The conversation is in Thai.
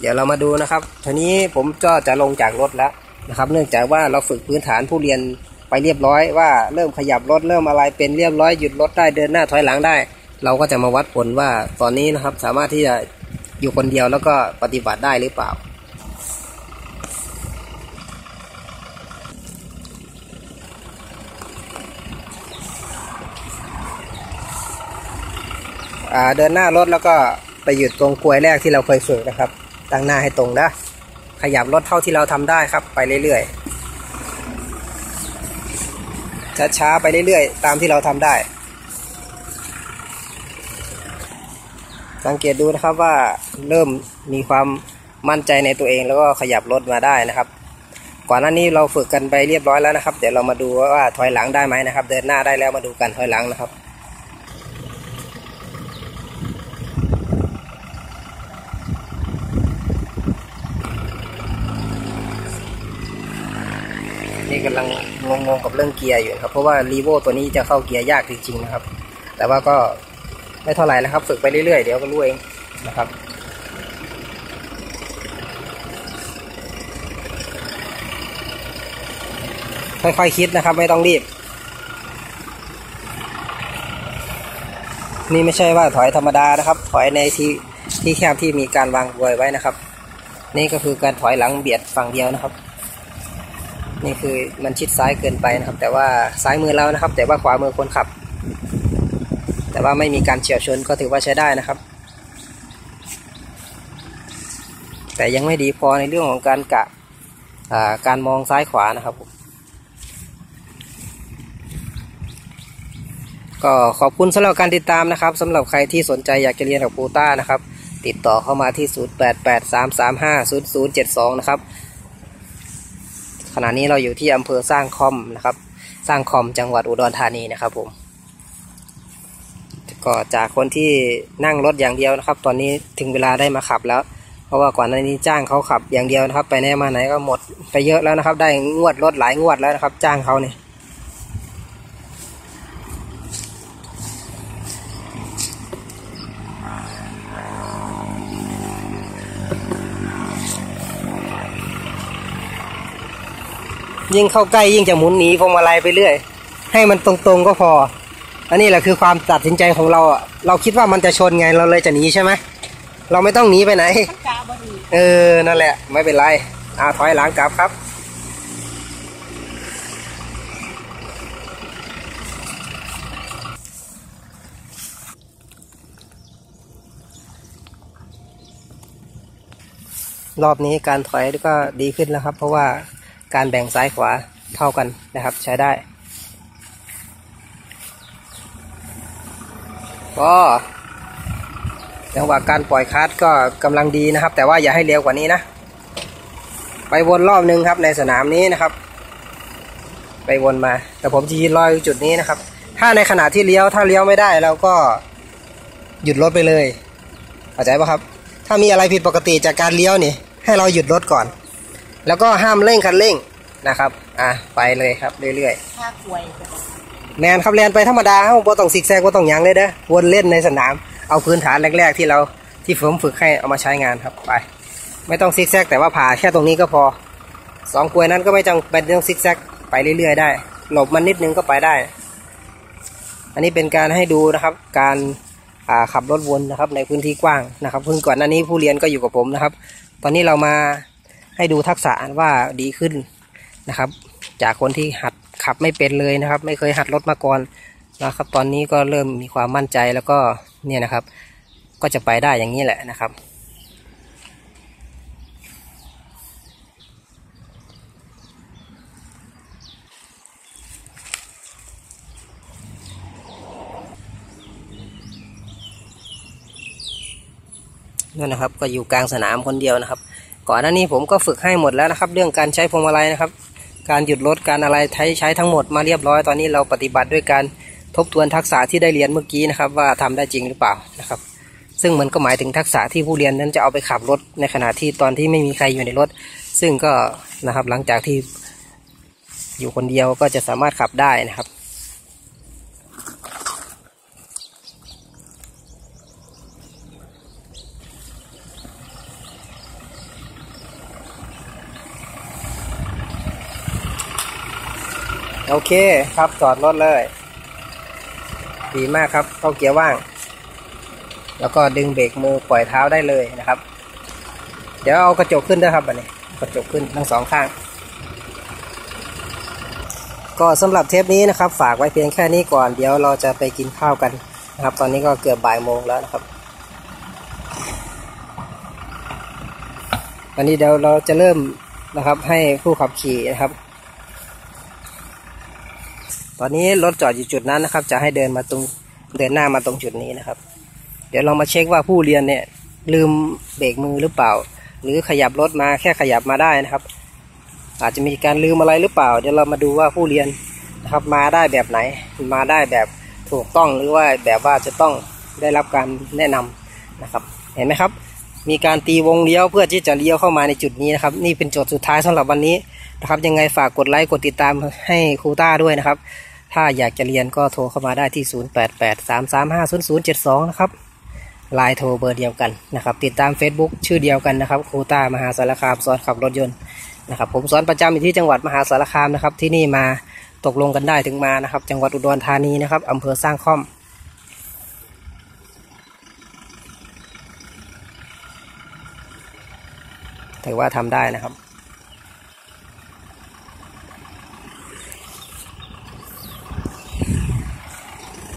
เดี๋ยวเรามาดูนะครับทีนี้ผมก็จะลงจากรถแล้วนะครับ เนื่องจากว่าเราฝึกพื้นฐานผู้เรียนไปเรียบร้อยว่าเริ่มขยับรถเริ่มอะไรเป็นเรียบร้อยหยุดรถได้เดินหน้าถอยหลังได้ เราก็จะมาวัดผลว่าตอนนี้นะครับสามารถที่จะอยู่คนเดียวแล้วก็ปฏิบัติได้หรือเปล่าอ่าเดินหน้ารถแล้วก็ไปหยุดตรงกลวยแรกที่เราเคยฝึกนะครับ ตั้งหน้าให้ตรงนะขยับรถเท่าที่เราทำได้ครับ ไปเรื่อยๆช้าๆไปเรื่อยๆ ตามที่เราทำได้ สังเกตดูนะครับว่าเริ่มมีความมั่นใจในตัวเองแล้วก็ขยับรถมาได้นะครับ ก่อนหน้านี้เราฝึกกันไปเรียบร้อยแล้วนะครับ เดี๋ยวเรามาดูว่าถอยหลังได้ไหมนะครับ เดินหน้าได้แล้วมาดูกันถอยหลังนะครับ นี่กำลังงงๆกับเรื่องเกียร์อยู่ครับ เพราะว่ารีโวตัวนี้จะเข้าเกียร์ยากจริงๆนะครับ แต่ว่าก็ไม่เท่าไหร่นะครับ ฝึกไปเรื่อยๆ เดี๋ยวก็รู้เองนะครับค่อยๆคคิดนะครับ ไม่ต้องรีบ นี่ไม่ใช่ว่าถอยธรรมดานะครับ ถอยในที่ที่แคบที่มีการวางกลวยไว้นะครับ นี่ก็คือการถอยหลังเบียดฝั่งเดียวนะครับ นี่คือมันชิดซ้ายเกินไปนะครับ แต่ว่าซ้ายมือเรานะครับ แต่ว่าขวามือคนขับ แต่ว่าไม่มีการเฉียวชนก็ถือว่าใช้ได้นะครับ แต่ยังไม่ดีพอในเรื่องของการกะการมองซ้ายขวานะครับก็ขอบคุณสำหรับการติดตามนะครับสำหรับใครที่สนใจอยากจะเรียนกับปูต้านะครับ ติดต่อเข้ามาที่ 0883350072 นะครับ ขณะนี้เราอยู่ที่อำเภอสร้างคอมนะครับ สร้างคอมจังหวัดอุดรธานีนะครับผมก็จากคนที่นั่งรถอย่างเดียวนะครับ ตอนนี้ถึงเวลาได้มาขับแล้ว เพราะว่าก่อนหน้านี้จ้างเขาขับอย่างเดียวนะครับ ไปไหนมาไหนก็หมดไปเยอะแล้วนะครับ ได้งวดรถหลายงวดแล้วนะครับ จ้างเขาเนี่ย ยิ่งเข้าใกล้ยิ่งจะหมุนหนีพวงมาลัยไปเรื่อย ให้มันตรงๆก็พอ อันนี้แหละคือความตัดสินใจของเราอะเราคิดว่ามันจะชนไงเราเลยจะหนีใช่ไหมเราไม่ต้องหนีไปไหน เออ นั่นแหละ ไม่เป็นไร อ่าถอยหลังกลับครับ รอบนี้การถอยก็ดีขึ้นแล้วครับ เพราะว่า การแบ่งซ้ายขวาเท่ากันนะครับ ใช้ได้ ก็จังหวะการปล่อยคัสก็กำลังดีนะครับ แต่ว่าอย่าให้เร็วกว่านี้นะ ไปวนรอบนึงครับในสนามนี้นะครับ ไปวนมา แต่ผมจะยืนรออยู่จุดนี้นะครับ ถ้าในขณะที่เลี้ยวถ้าเลี้ยวไม่ได้เราก็หยุดรถไปเลยเข้าใจปะครับ ถ้ามีอะไรผิดปกติจากการเลี้ยวนี่ ให้เราหยุดรถก่อน แล้วก็ห้ามเร่งคันเร่งนะครับ อะไปเลยครับเรื่อยๆ ถ้าควยแมนครับแลนไปธรรมดาเขาบ่ต้องซิกแซกบ่ต้องยังเลยเด้อวนเล่นในสนาม เอาพื้นฐานแรก ๆ ที่เราที่ผมฝึกให้เอามาใช้งานครับไป ไม่ต้องซิกแซกแต่ว่าผ่าแค่ตรงนี้ก็พอสองกลวยนั้นก็ไม่จำเป็นต้องซิกแซกไปเรื่อย ๆ ได้ หลบมันนิดนึงก็ไปได้ อันนี้เป็นการให้ดูนะครับ การขับรถวนนะครับในพื้นที่กว้างนะครับเพิ่งก่อนหน้านี้ผู้เรียนก็อยู่กับผมนะครับ ตอนนี้เรามา ให้ดูทักษะว่าดีขึ้นนะครับ จากคนที่หัดขับไม่เป็นเลยนะครับ ไม่เคยหัดรถมาก่อนนะครับ ตอนนี้ก็เริ่มมีความมั่นใจแล้วก็เนี่ยนะครับ ก็จะไปได้อย่างนี้แหละนะครับนั่นนะครับ ก็อยู่กลางสนามคนเดียวนะครับ ก่อนหน้านี้ผมก็ฝึกให้หมดแล้วนะครับ เรื่องการใช้พวงมาลัยนะครับ การหยุดรถการอะไรใช้ใช้ทั้งหมดมาเรียบร้อยตอนนี้เราปฏิบัติด้วยการทบทวนทักษะที่ได้เรียนเมื่อกี้นะครับ ว่าทำได้จริงหรือเปล่านะครับ ซึ่งมันก็หมายถึงทักษะที่ผู้เรียนนั้นจะเอาไปขับรถในขณะที่ตอนที่ไม่มีใครอยู่ในรถ ซึ่งก็นะครับหลังจากที่อยู่คนเดียวก็จะสามารถขับได้นะครับ โอเคครับจอดรถเลย ดีมากครับเข้าเกียร์ว่าง แล้วก็ดึงเบรกมือปล่อยเท้าได้เลยนะครับ เดี๋ยวเอากระจกขึ้นด้วยครับอันนี้กระจกขึ้นทั้งสองข้าง ก็สำหรับเทปนี้นะครับ ฝากไว้เพียงแค่นี้ก่อนเดี๋ยวเราจะไปกินข้าวกันนะครับ ตอนนี้ก็เกือบบ่ายโมงแล้วนะครับวันนี้เดี๋ยวเราจะเริ่มนะครับให้ผู้ขับขี่นะครับ ตอนนี้รถจอดอยู่จุดนั้นนะครับ จะให้เดินมาตรงเดินหน้ามาตรงจุดนี้นะครับ เดี๋ยวเรามาเช็คว่าผู้เรียนเนี่ย ลืมเบรกมือหรือเปล่า หรือขยับรถมาแค่ขยับมาได้นะครับ อาจจะมีการลืมอะไรหรือเปล่า เดี๋ยวเรามาดูว่าผู้เรียนนะครับมาได้แบบไหน มาได้แบบถูกต้องหรือว่าแบบว่าจะต้องได้รับการแนะนำนะครับ เห็นไหมครับ มีการตีวงเลี้ยวเพื่อที่จะเลี้ยวเข้ามาในจุดนี้นะครับ นี่เป็นโจทย์สุดท้ายสำหรับวันนี้นะครับ ยังไงฝากกดไลค์กดติดตามให้ครูต้าด้วยนะครับ ถ้าอยากจะเรียนก็โทรเข้ามาได้ที่ 0883350072 นะครับไลน์โทรเบอร์เดียวกันนะครับ ติดตาม Facebook ชื่อเดียวกันนะครับครูต้ามหาสารคามสอนขับรถยนต์นะครับ ผมสอนประจำอยู่ที่จังหวัดมหาสารคามนะครับ ที่นี่มาตกลงกันได้ถึงมานะครับ จังหวัดอุดรธานีนะครับอำเภอสร้างข้อม ถือว่าทำได้นะครับ